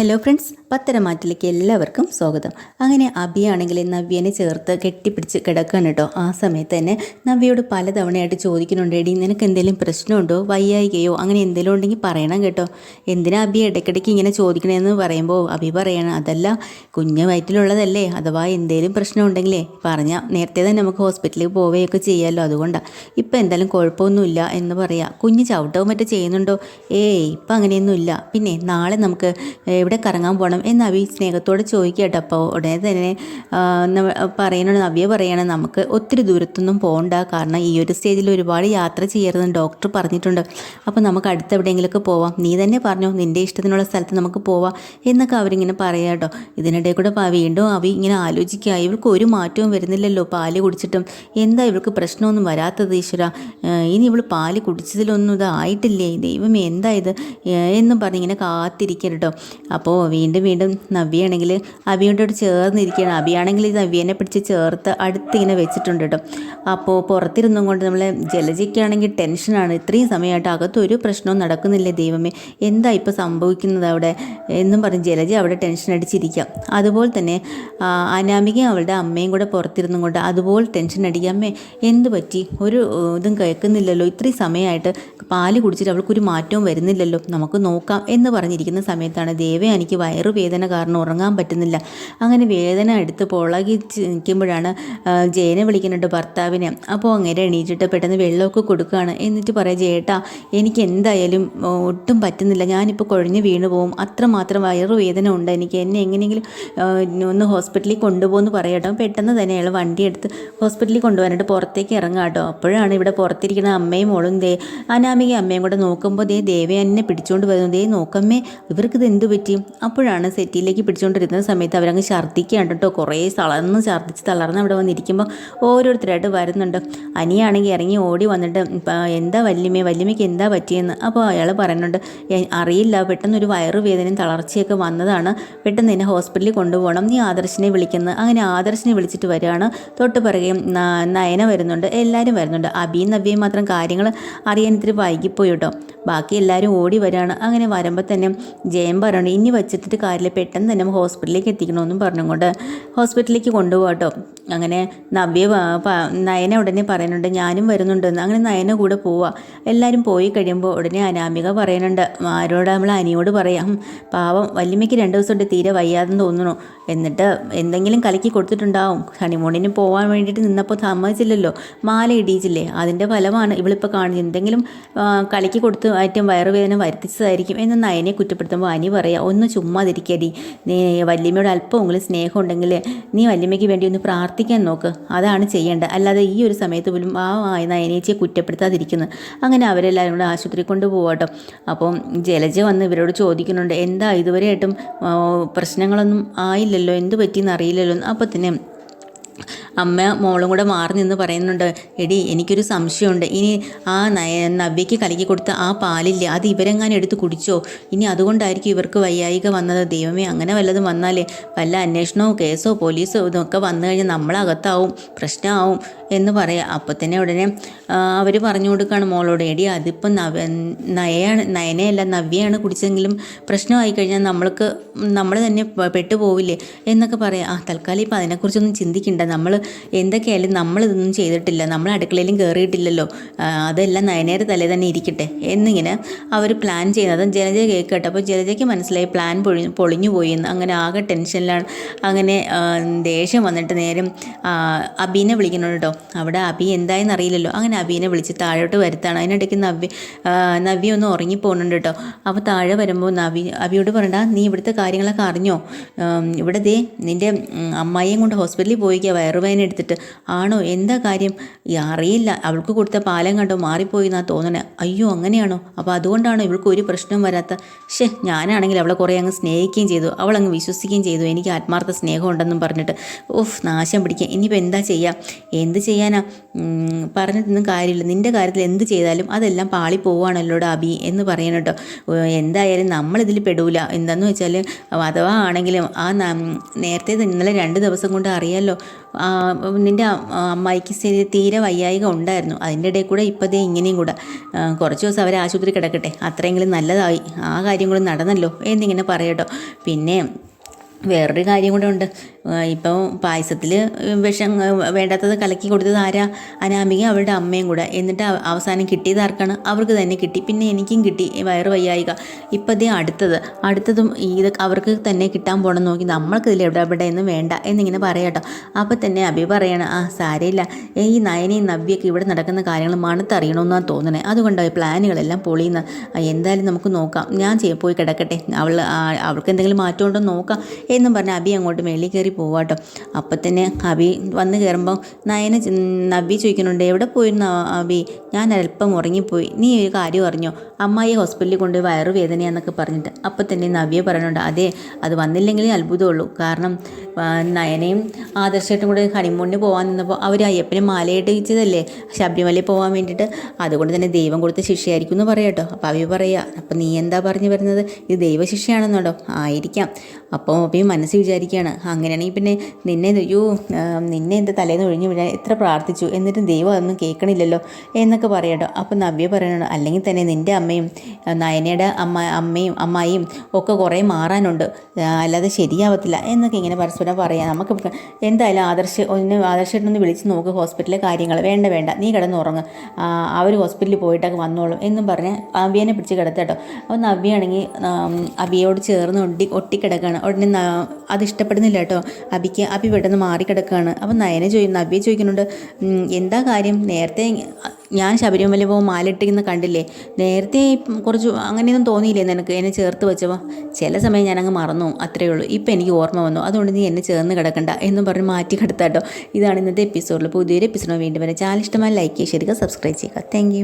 Hello friends പത്തരമാറ്റിലേക്ക് എല്ലാവർക്കും സ്വാഗതം. അങ്ങനെ അബിയാണെങ്കിൽ നവ്യനെ ചേർത്ത് കെട്ടിപ്പിടിച്ച് കിടക്കാൻ കേട്ടോ. ആ സമയത്ത് തന്നെ നവ്യയോട് പലതവണയായിട്ട് ചോദിക്കുന്നുണ്ട് എടി നിനക്ക് എന്തെങ്കിലും പ്രശ്നമുണ്ടോ? വയ്യായികയോ? അങ്ങനെ എന്തെങ്കിലും ഉണ്ടെങ്കിൽ പറയണം കേട്ടോ. എന്തിനാ അബി ഇടയ്ക്കിടയ്ക്ക് ഇങ്ങനെ ചോദിക്കണമെന്ന് പറയുമ്പോൾ അബി പറയണം അതല്ല കുഞ്ഞ് വയറ്റിലുള്ളതല്ലേ അഥവാ എന്തെങ്കിലും പ്രശ്നം ഉണ്ടെങ്കിലേ പറഞ്ഞാൽ നേരത്തെ തന്നെ നമുക്ക് ഹോസ്പിറ്റലിൽ പോവുകയൊക്കെ ചെയ്യാമല്ലോ അതുകൊണ്ടാണ് ഇപ്പം എന്തായാലും കുഴപ്പമൊന്നുമില്ല എന്ന് പറയാം. കുഞ്ഞ് ചവിട്ടവും മറ്റോ ചെയ്യുന്നുണ്ടോ? ഏയ് ഇപ്പം അങ്ങനെയൊന്നുമില്ല. പിന്നെ നാളെ നമുക്ക് എവിടെ കറങ്ങാൻ പോകണം എന്ന് നവി സ്നേഹത്തോടെ ചോദിക്കട്ടോ അപ്പോൾ ഉടനെ തന്നെ പറയണോ നവ്യ പറയണം നമുക്ക് ഒത്തിരി ദൂരത്തൊന്നും പോകണ്ട കാരണം ഈ ഒരു സ്റ്റേജിൽ ഒരുപാട് യാത്ര ചെയ്യരുതെന്ന് ഡോക്ടർ പറഞ്ഞിട്ടുണ്ട്. അപ്പോൾ നമുക്ക് അടുത്ത് എവിടെയെങ്കിലുമൊക്കെ പോവാം. നീ തന്നെ പറഞ്ഞു നിന്റെ ഇഷ്ടത്തിനുള്ള സ്ഥലത്ത് നമുക്ക് പോവാം എന്നൊക്കെ അവരിങ്ങനെ പറയാം കേട്ടോ ഇതിനിടെ കൂടെ വീണ്ടും അവി ഇങ്ങനെ ആലോചിക്കുക. ഇവൾക്ക് ഒരു മാറ്റവും വരുന്നില്ലല്ലോ പാൽ കുടിച്ചിട്ടും. എന്താ ഇവൾക്ക് പ്രശ്നമൊന്നും വരാത്തത് ഈശ്വര? ഇനി ഇവൾ പാൽ കുടിച്ചതിലൊന്നും ഇതായിട്ടില്ലേ? ദൈവമേ എന്താ ഇത്? എന്നും പറഞ്ഞ് ഇങ്ങനെ കാത്തിരിക്കരുട്ടോ അപ്പോൾ വീണ്ടും വീണ്ടും നവ്യാണെങ്കിൽ അവിയോട് ചേർന്നിരിക്കുകയാണ്. അവിയാണെങ്കിൽ ഈ നവ്യനെ പിടിച്ച് ചേർത്ത് അടുത്തിങ്ങനെ വെച്ചിട്ടുണ്ട് കേട്ടോ. അപ്പോൾ പുറത്തിരുന്നും കൊണ്ട് നമ്മളെ ജലജയ്ക്കാണെങ്കിൽ ടെൻഷനാണ് ഇത്രയും സമയമായിട്ട് അകത്ത് ഒരു പ്രശ്നവും നടക്കുന്നില്ല ദൈവമേ? എന്താ ഇപ്പോൾ സംഭവിക്കുന്നത് അവിടെ? എന്നും പറഞ്ഞ് ജലജി അവിടെ ടെൻഷൻ അടിച്ചിരിക്കാം അതുപോലെ തന്നെ അനാമികയും അവളുടെ അമ്മയും കൂടെ പുറത്തിരുന്നും കൊണ്ട് അതുപോലെ ടെൻഷൻ അടിക്കുക. അമ്മേ എന്ത് പറ്റി? ഒരു ഇതും കേൾക്കുന്നില്ലല്ലോ. ഇത്രയും സമയമായിട്ട് പാൽ കുടിച്ചിട്ട് അവൾക്കൊരു മാറ്റവും വരുന്നില്ലല്ലോ. നമുക്ക് നോക്കാം എന്ന് പറഞ്ഞിരിക്കുന്ന സമയത്താണ് ദേവ എനിക്ക് വയറുവേദന കാരണം ഉറങ്ങാൻ പറ്റുന്നില്ല. അങ്ങനെ വേദന എടുത്ത് പുളകി നിൽക്കുമ്പോഴാണ് ജയനെ വിളിക്കുന്നുണ്ട് ഭർത്താവിനെ. അപ്പോൾ അങ്ങനെ എണീറ്റിട്ട് പെട്ടെന്ന് വെള്ളമൊക്കെ കൊടുക്കുകയാണ്. എന്നിട്ട് പറയാം ചേട്ടാ എനിക്ക് എന്തായാലും ഒട്ടും പറ്റുന്നില്ല. ഞാനിപ്പോൾ കുഴഞ്ഞ് വീണു പോകും അത്രമാത്രം വയറുവേദന ഉണ്ട്. എനിക്ക് എന്നെ എങ്ങനെയെങ്കിലും ഒന്ന് ഹോസ്പിറ്റലിൽ കൊണ്ടുപോകുമെന്ന് പറയാട്ടോ. പെട്ടെന്ന് തന്നെ അയാൾ വണ്ടി എടുത്ത് ഹോസ്പിറ്റലിൽ കൊണ്ടുപോകാനായിട്ട് പുറത്തേക്ക് ഇറങ്ങാം കേട്ടോ. അപ്പോഴാണ് ഇവിടെ പുറത്തിരിക്കുന്ന അമ്മയും മോളും ദേ അനാമിക അമ്മയും കൂടെ നോക്കുമ്പോൾ ദേ ദേവ എന്നെ പിടിച്ചുകൊണ്ട് വരുന്നു. ദേ നോക്കമ്മേ ഇവർക്ക് എന്ത് പറ്റി? അപ്പോഴാണ് സെറ്റിയിലേക്ക് പിടിച്ചുകൊണ്ടിരുന്ന സമയത്ത് അവരങ്ങ് ഛർദ്ദിക്കുകയാണ് കേട്ടോ. കുറേ തളർന്ന് ഛർദ്ദിച്ച് തളർന്ന് അവിടെ വന്നിരിക്കുമ്പോൾ ഓരോരുത്തരായിട്ട് വരുന്നുണ്ട്. അനിയാണെങ്കിൽ ഇറങ്ങി ഓടി വന്നിട്ട് എന്താ വല്യമ്മേ? വല്യമ്മയ്ക്ക് എന്താ പറ്റിയെന്ന്? അപ്പോൾ അയാൾ പറയുന്നുണ്ട് അറിയില്ല. പെട്ടെന്ന് ഒരു വയറുവേദനയും തളർച്ചയൊക്കെ വന്നതാണ്. പെട്ടെന്ന് എന്നെ ഹോസ്പിറ്റലിൽ കൊണ്ടുപോകണം. നീ ആദർശിനെ വിളിക്കുന്നത് അങ്ങനെ ആദർശിനെ വിളിച്ചിട്ട് വരികയാണ്. തൊട്ട് പറയുകയും നയന വരുന്നുണ്ട്. എല്ലാവരും വരുന്നുണ്ട്. അബിയും നബിയും മാത്രം കാര്യങ്ങൾ അറിയാൻ ഇത്തിരി വൈകിപ്പോയി കേട്ടോ. ബാക്കി എല്ലാവരും ഓടി വരികയാണ്. അങ്ങനെ വരുമ്പോൾ തന്നെ ജയം പറയുന്നുണ്ട് ഇനി വച്ചിട്ട് കാര്യമില്ല. പെട്ടെന്ന് തന്നെ ഹോസ്പിറ്റലിലേക്ക് എത്തിക്കണമെന്നും പറഞ്ഞുകൊണ്ട് ഹോസ്പിറ്റലിലേക്ക് കൊണ്ടുപോകട്ടോ അങ്ങനെ നവ്യ നയന ഉടനെ പറയുന്നുണ്ട് ഞാനും വരുന്നുണ്ടെന്ന് അങ്ങനെ നയന കൂടെ പോവുക എല്ലാവരും പോയി കഴിയുമ്പോൾ ഉടനെ അനാമിക പറയുന്നുണ്ട് ആരോട് നമ്മൾ അനിയോട് പറയാം? "ഹും, പാവം വല്യമ്മയ്ക്ക് രണ്ട് ദിവസം കൊണ്ട് തീരെ വയ്യാതെന്ന് തോന്നുന്നു. എന്നിട്ട് എന്തെങ്കിലും കലക്കി കൊടുത്തിട്ടുണ്ടാവും. ഹണിമൂണിന് പോകാൻ വേണ്ടിയിട്ട് നിന്നപ്പോൾ സമ്മതിച്ചില്ലല്ലോ. മാല ഇടിയിച്ചില്ലേ? അതിന്റെ ഫലമാണ് ഇവളിപ്പോൾ കാണുന്നത്. എന്തെങ്കിലും കലക്കി കൊടുത്ത് ആയിട്ടും വയറുവേദന വരുത്തിച്ചതായിരിക്കും എന്ന് നയനെ കുറ്റപ്പെടുത്തുമ്പോൾ അനി പറയാം ഒന്ന് ചുമ്മാതിരിക്കടി. നീ വല്യമ്മയോട് അല്പമെങ്കിലും സ്നേഹം ഉണ്ടെങ്കിൽ നീ വല്യമ്മയ്ക്ക് വേണ്ടി ഒന്ന് പ്രാർത്ഥിക്കാൻ നോക്ക്. അതാണ് ചെയ്യേണ്ടത്. അല്ലാതെ ഈ ഒരു സമയത്ത് പോലും ആ നയനേച്ചിയെ കുറ്റപ്പെടുത്താതിരിക്കുന്നത് അങ്ങനെ അവരെല്ലാവരും കൂടെ ആശുപത്രി കൊണ്ടുപോകട്ടോ അപ്പം ജലജ വന്ന് ഇവരോട് ചോദിക്കുന്നുണ്ട് എന്താ ഇതുവരെയായിട്ടും പ്രശ്നങ്ങളൊന്നും ആയില്ലല്ലോ? എന്ത് പറ്റിയെന്ന് അറിയില്ലല്ലോ? അപ്പോൾ തന്നെ അമ്മ മോളും കൂടെ മാറി നിന്ന് പറയുന്നുണ്ട് എടി എനിക്കൊരു സംശയമുണ്ട്. ഇനി ആ നയ നവ്യയ്ക്ക് കലക്കി കൊടുത്ത ആ പാലില്ല? അത് ഇവരെങ്ങാനും എടുത്ത് കുടിച്ചോ? ഇനി അതുകൊണ്ടായിരിക്കും ഇവർക്ക് വയ്യായിക വന്നത്. ദൈവമേ അങ്ങനെ വല്ലതും വന്നാലേ വല്ല അന്വേഷണമോ കേസോ പോലീസോ ഇതൊക്കെ വന്നു കഴിഞ്ഞാൽ നമ്മളകത്താവും പ്രശ്നമാവും എന്ന് പറയാം. അപ്പോൾ തന്നെ ഉടനെ അവർ പറഞ്ഞു കൊടുക്കുകയാണ് മോളോട് എടി അതിപ്പം നവ നയയാണ് നയനയല്ല നവ്യയാണ് കുടിച്ചെങ്കിലും പ്രശ്നമായി കഴിഞ്ഞാൽ നമ്മൾക്ക് നമ്മൾ തന്നെ പെട്ടുപോവില്ലേ? എന്നൊക്കെ പറയാം. ആ തൽക്കാലം ഇപ്പം അതിനെക്കുറിച്ചൊന്നും ചിന്തിക്കണ്ട. നമ്മൾ എന്തൊക്കെയായാലും നമ്മളിതൊന്നും ചെയ്തിട്ടില്ല. നമ്മൾ അടുക്കളയിലും കയറിയിട്ടില്ലല്ലോ അതെല്ലാം നയനേരെ തലേ തന്നെ ഇരിക്കട്ടെ. എന്നിങ്ങനെ അവർ പ്ലാൻ ചെയ്യുന്നത്. ജലജ കേൾക്കട്ടെ. അപ്പോൾ ജലജയ്ക്ക് മനസ്സിലായി പ്ലാൻ പൊഴി പൊളിഞ്ഞു പോയി എന്ന്. അങ്ങനെ ആകെ ടെൻഷനിലാണ് അങ്ങനെ ദേഷ്യം വന്നിട്ട് നേരം അബീനെ വിളിക്കണോ കേട്ടോ അവിടെ അബി എന്തായെന്ന് അറിയില്ലല്ലോ. അങ്ങനെ അബീനെ വിളിച്ച് താഴോട്ട് വരുത്താണ്. അതിനിടയ്ക്ക് നവ്യ നവ്യ ഒന്ന് ഉറങ്ങിപ്പോകുന്നുണ്ട് കേട്ടോ അപ്പോൾ താഴെ വരുമ്പോൾ നവി അബിയോട് പറയണ്ട നീ ഇവിടുത്തെ കാര്യങ്ങളൊക്കെ അറിഞ്ഞോ? ഇവിടെ ദേ നിന്റെ അമ്മായിയും കൊണ്ട് ഹോസ്പിറ്റലിൽ പോയിക്കുക വയറുവേദന എടുത്തിട്ട് ആണോ? എന്താ കാര്യം? അറിയില്ല. അവൾക്ക് കൊടുത്ത പാലം കണ്ടോ? മാറിപ്പോയി എന്നാ തോന്നണേ. അയ്യോ അങ്ങനെയാണോ? അപ്പോൾ അതുകൊണ്ടാണോ ഇവൾക്ക് ഒരു പ്രശ്നം വരാത്ത? ഷേ ഞാനാണെങ്കിൽ അവളെ കുറേ അങ്ങ് സ്നേഹിക്കുകയും ചെയ്തു. അവൾ അങ്ങ് വിശ്വസിക്കുകയും ചെയ്തു. എനിക്ക് ആത്മാർത്ഥ സ്നേഹം ഉണ്ടെന്നും പറഞ്ഞിട്ട്. ഓഫ് നാശം പിടിക്കുക. ഇനിയിപ്പോൾ എന്താ ചെയ്യുക എന്ത് ചെയ്യാനാ? പറഞ്ഞിട്ടൊന്നും കാര്യമില്ല. നിന്റെ കാര്യത്തിൽ എന്ത് ചെയ്താലും അതെല്ലാം പാളി പോവുകയാണല്ലോ അബി എന്ന് പറയണം കേട്ടോ എന്തായാലും നമ്മളിതിൽ പെടൂല. എന്താന്ന് വെച്ചാൽ അഥവാ ആണെങ്കിലും ആ നേരത്തെ ഇന്നലെ രണ്ട് ദിവസം കൊണ്ട് അറിയാമല്ലോ നിന്റെ അമ്മായിക്ക് തീരെ വയ്യായിക ഉണ്ടായിരുന്നു. അതിന്റെ ഇടയിൽ കൂടെ ഇപ്പോഴത്തെ ഇങ്ങനെയും കൂടെ. കുറച്ച് ദിവസം അവരെ ആശുപത്രി കിടക്കട്ടെ. അത്രയെങ്കിലും നല്ലതായി. ആ കാര്യം കൂടെ നടന്നല്ലോ എന്നിങ്ങനെ പറയട്ടോ. പിന്നെ വേറൊരു കാര്യം കൂടെ ഉണ്ട്. ഇപ്പോൾ പായസത്തിൽ വിഷം വേണ്ടാത്തത് കലക്കി കൊടുത്തത് ആരാ? അനാമിക അവരുടെ അമ്മയും കൂടെ. എന്നിട്ട് അവസാനം കിട്ടിയത് ആർക്കാണ്? അവർക്ക് തന്നെ കിട്ടി. പിന്നെ എനിക്കും കിട്ടി. വയറ് വയ്യായിക. ഇപ്പം ദേ അടുത്തത്. അടുത്തതും ഇത് അവർക്ക് തന്നെ കിട്ടാൻ പോകണം നോക്കി. നമ്മൾക്ക് ഇതിൽ എവിടെ എവിടെ എന്ന് വേണ്ട. എന്നിങ്ങനെ പറയാട്ടോ അപ്പോൾ തന്നെ അഭി പറയണം ആ സാരയില്ല. ഈ നയനയും നവ്യൊക്കെ ഇവിടെ നടക്കുന്ന കാര്യങ്ങൾ മണത്തറിയണമെന്നാണ് തോന്നണേ. അതുകൊണ്ടാണ് പ്ലാനുകളെല്ലാം പൊളിയുന്നത്? എന്തായാലും നമുക്ക് നോക്കാം. ഞാൻ പോയി കിടക്കട്ടെ. അവൾ അവൾക്ക് എന്തെങ്കിലും മാറ്റം ഉണ്ടോ എന്ന് നോക്കാം. എന്നും പറഞ്ഞ് അബി അങ്ങോട്ട് മേളിൽ കയറി പോവാട്ടോ. അപ്പം തന്നെ അബി വന്ന് കയറുമ്പോൾ നയന നബി ചോദിക്കുന്നുണ്ട് എവിടെ പോയിരുന്നു അബി? ഞാൻ അല്പം ഉറങ്ങിപ്പോയി. നീ ഒരു കാര്യം അറിഞ്ഞോ? അമ്മായി ഹോസ്പിറ്റലിൽ കൊണ്ടുപോയി വയറുവേദനയാന്നൊക്കെ പറഞ്ഞിട്ട്. അപ്പം തന്നെ നവ്യ പറയുന്നുണ്ട് അതെ അത് വന്നില്ലെങ്കിലേ അത്ഭുതമുള്ളൂ. കാരണം നയനയും ആദർശമായിട്ടും കൂടെ ഹണിമൂണിന് പോകാൻ നിന്നപ്പോൾ അവർ അയ്യപ്പനെ മാലയിട്ട് വെച്ചതല്ലേ? ശബരിമലയിൽ പോകാൻ വേണ്ടിയിട്ട്. അതുകൊണ്ട് തന്നെ ദൈവം കൊടുത്ത ശിക്ഷയായിരിക്കും എന്ന് പറയാം കേട്ടോ അപ്പോൾ അവ പറയുക അപ്പം നീ എന്താ പറഞ്ഞു വരുന്നത്? ഇത് ദൈവശിക്ഷയാണെന്നുണ്ടോ? ആയിരിക്കാം. അപ്പോൾ അപ്പം മനസ്സിൽ വിചാരിക്കുകയാണ് അങ്ങനെയാണെങ്കിൽ പിന്നെ നിന്നെ അയ്യോ നിന്നെ എന്താ തലേന്ന് ഒഴിഞ്ഞു വീഴാൻ എത്ര പ്രാർത്ഥിച്ചു എന്നിട്ടും ദൈവം അതൊന്നും കേൾക്കണില്ലല്ലോ? എന്നൊക്കെ പറയട്ടോ അപ്പോൾ നവ്യ പറയണോ അല്ലെങ്കിൽ തന്നെ നിന്റെ അമ്മയും നയനയുടെ അമ്മ അമ്മയും അമ്മായിയും ഒക്കെ കുറേ മാറാനുണ്ട് അല്ലാതെ ശരിയാവത്തില്ല എന്നൊക്കെ ഇങ്ങനെ പരസ്പരം പറയാം. നമുക്ക് എന്തായാലും ആദർശ ഒന്ന് ആദർശമായിട്ടൊന്ന് വിളിച്ച് നോക്ക് ഹോസ്പിറ്റലിലെ കാര്യങ്ങൾ വേണ്ട വേണ്ട നീ കിടന്നുറങ്ങ് അവർ ഹോസ്പിറ്റലിൽ പോയിട്ടൊക്കെ വന്നോളും എന്നും പറഞ്ഞ് അബിയനെ പിടിച്ച് കിടത്തട്ടോ അപ്പോൾ നവ്യാണെങ്കിൽ അവിയോട് ചേർന്ന് ഒട്ടി ഒട്ടിക്കിടക്കുകയാണ് ഉടനെ അത് ഇഷ്ടപ്പെടുന്നില്ല കേട്ടോ. അബിക്ക് അബി പെട്ടെന്ന് മാറിക്കിടക്കുകയാണ് അപ്പം നയനെ ചോദിക്കും അബിയെ ചോദിക്കുന്നുണ്ട് എന്താ കാര്യം? നേരത്തെ ഞാൻ ശബരിമല പോകുമ്പോൾ മാലിട്ടിരിക്കുന്ന കണ്ടില്ലേ? നേരത്തെ കുറച്ച് അങ്ങനെയൊന്നും തോന്നിയില്ലേ നിനക്ക്? എന്നെ ചേർത്ത് വെച്ചപ്പോൾ ചില സമയം ഞാനങ്ങ് മറന്നു. അത്രയേ ഉള്ളൂ. ഇപ്പം എനിക്ക് ഓർമ്മ വന്നു. അതുകൊണ്ട് നീ എന്നെ ചേർന്ന് കിടക്കണ്ട എന്നും പറഞ്ഞ് മാറ്റി കിടത്താട്ടോ. ഇതാണ് ഇന്നത്തെ എപ്പിസോഡിൽ പുതിയൊരു എപ്പിസോഡ് വീണ്ടും വരെ. ചാനൽ ഇഷ്ടമായി ലൈക്ക് ചെയ്യുക ശരിക്കും സബ്സ്ക്രൈബ് ചെയ്യുക. താങ്ക്